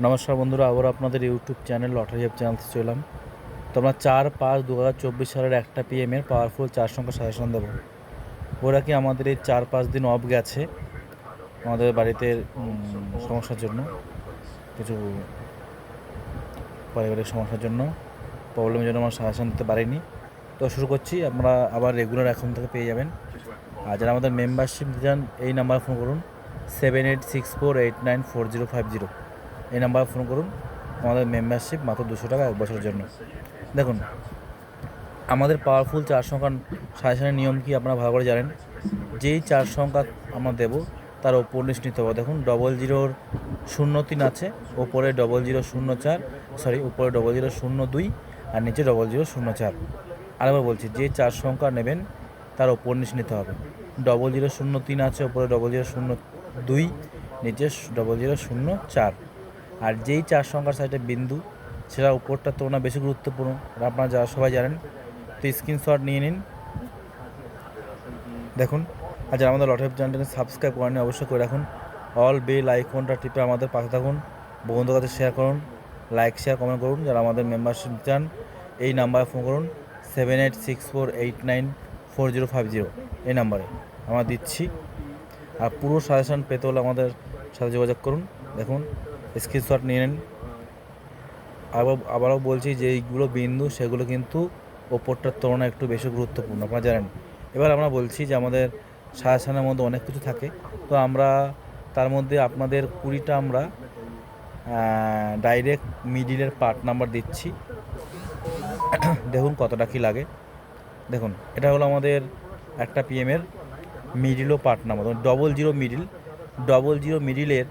নমস্কার বন্ধুরা, আবার আপনাদের ইউটিউব চ্যানেল লটারি অ্যাপ চ্যানেলতে চলাম তো আমরা চার পাঁচ দু হাজার চব্বিশ সালের একটা পিএমের পাওয়ারফুল চার সংখ্যা সাজেশন দেবো। ওরা কি আমাদের এই চার পাঁচ দিন অফ গেছে আমাদের বাড়িতে সমস্যার জন্য? কিছু পারিবারিক সমস্যার জন্য প্রবলেমের জন্য আমরা সাজেশন দিতে পারিনি। তো শুরু করছি আমরা আবার রেগুলার এখন থেকে পেয়ে যাবেন। আর যারা আমাদের মেম্বারশিপ চান, এই নাম্বারে ফোন করুন seven eight six four eight nine four zero five zero এই নাম্বারে ফোন করুন। আমাদের মেম্বারশিপ মাত্র দুশো টাকা এক বছরের জন্য। দেখুন, আমাদের পাওয়ারফুল চার সংখ্যার সাজেশনের নিয়ম কি আপনারা ভালো করে জানেন? যেই চার সংখ্যা আমরা দেবো, তার ওপর নিতে হবে। দেখুন ডবল জিরোর শূন্য তিন আছে ওপরে ডবল জিরো শূন্য চার সরি উপরে ডবল জিরো শূন্য দুই, আর নিচে ডবল জিরো শূন্য চার। আরেকবার বলছি, যে চার সংখ্যা নেবেন, তার ওপর নিচ নিতে হবে। ডবল জিরো শূন্য তিন আছে ওপরে ডবল জিরো শূন্য দুই, নিচে ডবল জিরো শূন্য চার। আর যেই চার সংখ্যার সাইডে বিন্দু সেটা উপরটা তো না বেশি গুরুত্বপূর্ণ। আপনারা যারা সবাই জানেন, তো স্ক্রিনশট নিয়ে নিন। দেখুন, আর যারা আমাদের লটারি চ্যানেলটাকে সাবস্ক্রাইব করেন অবশ্যই করে রাখুন। অল বেল আইকনটা টিপে আমাদের পাশে থাকুন। বন্ধুদের কাছে শেয়ার করুন লাইক শেয়ার কমেন্ট করুন। যারা আমাদের মেম্বারশিপ চান, এই নাম্বারে ফোন করুন seven eight six four eight nine four zero five zero এই নাম্বারে আমরা দিচ্ছি। আর পুরো সাজেশন পেতে হলে আমাদের সাথে যোগাযোগ করুন। দেখুন স্ক্রিনশট নিয়ে নিন। আবার, আবারও বলছি যে এইগুলো বিন্দু, সেগুলো কিন্তু ওপরটার তুলনায় একটু বেশি গুরুত্বপূর্ণ, আপনারা জানেন। এবার আমরা বলছি যে আমাদের সাজেশনের মধ্যে অনেক কিছু থাকে। তো আমরা, তার মধ্যে আপনাদের কুড়িটা আমরা ডাইরেক্ট মিডিলের পার্ট নাম্বার দিচ্ছি। দেখুন কতটা কি লাগে। দেখুন, এটা হলো আমাদের একটা পিএমের মিডিলও part number double zero middle double zero মিডিলের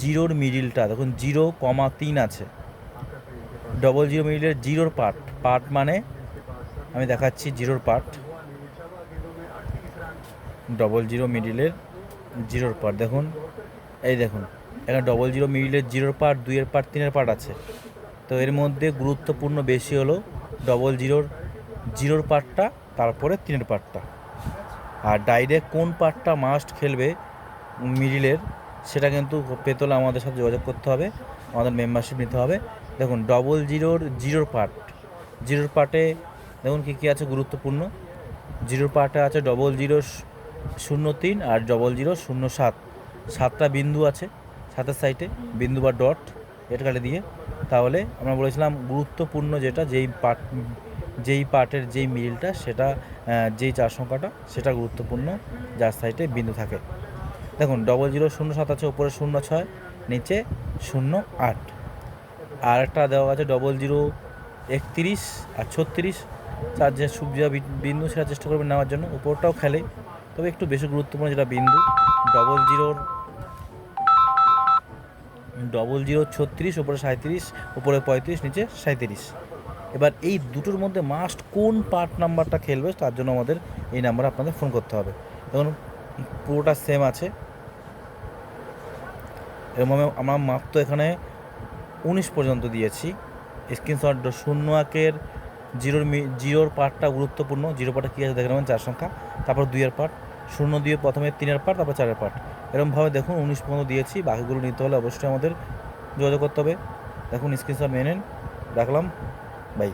জিরোর মিডিলটা, দেখুন জিরো কমা তিন আছে। ডবল জিরো মিডিলের জিরোর পার্ট পার্ট মানে আমি দেখাচ্ছি জিরোর পার্ট ডবল জিরো মিডিলের জিরোর পার্ট দেখুন। এই দেখুন, এখানে ডবল জিরো মিডিলের জিরোর পার্ট দুইয়ের পার্ট তিনের পার্ট আছে। তো এর মধ্যে গুরুত্বপূর্ণ বেশি হলো ডবল জিরোর জিরোর পার্টটা তারপরে তিনের পার্টটা আর ডাইরেক্ট কোন পার্টটা মাস্ট খেলবে মিডিলের সেটা কিন্তু পেতে হলে আমাদের সাথে যোগাযোগ করতে হবে, আমাদের মেম্বারশিপ নিতে হবে। দেখুন ডবল জিরোর জিরোর পার্ট জিরোর পার্টে দেখুন কী কী আছে গুরুত্বপূর্ণ। জিরোর পার্টে আছে ডবল জিরো শূন্য তিন আর ডবল জিরো শূন্য সাত। সাতটা বিন্দু আছে, সাতের সাইডে বিন্দু বা ডট এটা কাটে দিয়ে। তাহলে আমরা বলেছিলাম গুরুত্বপূর্ণ যেটা, যেই পার্ট যেই পার্টের যেই মিলটা সেটা যেই চার সংখ্যাটা, সেটা গুরুত্বপূর্ণ, যার সাইডে বিন্দু থাকে। দেখুন ডবল জিরো শূন্য সাত আছে, উপরে শূন্য ছয়, নিচে শূন্য আট। আর একটা দেওয়া আছে ডবল জিরো একত্রিশ আর ছত্রিশ। চার যে সুবিধা বিন্দু, সেটা চেষ্টা করবেন নেওয়ার জন্য। উপরটাও খেলে, তবে একটু বেশি গুরুত্বপূর্ণ যেটা বিন্দু। ডবল জিরোর ডবল জিরো ছত্রিশ, উপরে সাঁত্রিশ উপরে পঁয়ত্রিশ, নিচে সাঁত্রিশ এবার এই দুটোর মধ্যে মাস্ট কোন পার্ট নাম্বারটা খেলবে, তার জন্য আমাদের এই নাম্বারে আপনাদের ফোন করতে হবে। দেখুন, পুরোটা সেম আছে। এরকম আমরা মাত্র এখানে উনিশ পর্যন্ত দিয়েছি। স্ক্রিনশট শূন্য একের জিরোর মি জিরোর পার্টটা গুরুত্বপূর্ণ। জিরো পার্টটা কী আছে দেখে নেবেন? চার সংখ্যা। তারপর দুইয়ের পার্ট। শূন্য দিয়ে প্রথমে তিনের পার্ট, তারপর চারের পার্ট। এরকমভাবে দেখুন উনিশ পর্যন্ত দিয়েছি। বাকিগুলো নিতে হলে অবশ্যই আমাদের যোগাযোগ করতে হবে। দেখুন স্ক্রিনশট মেনে রাখলাম। বাই।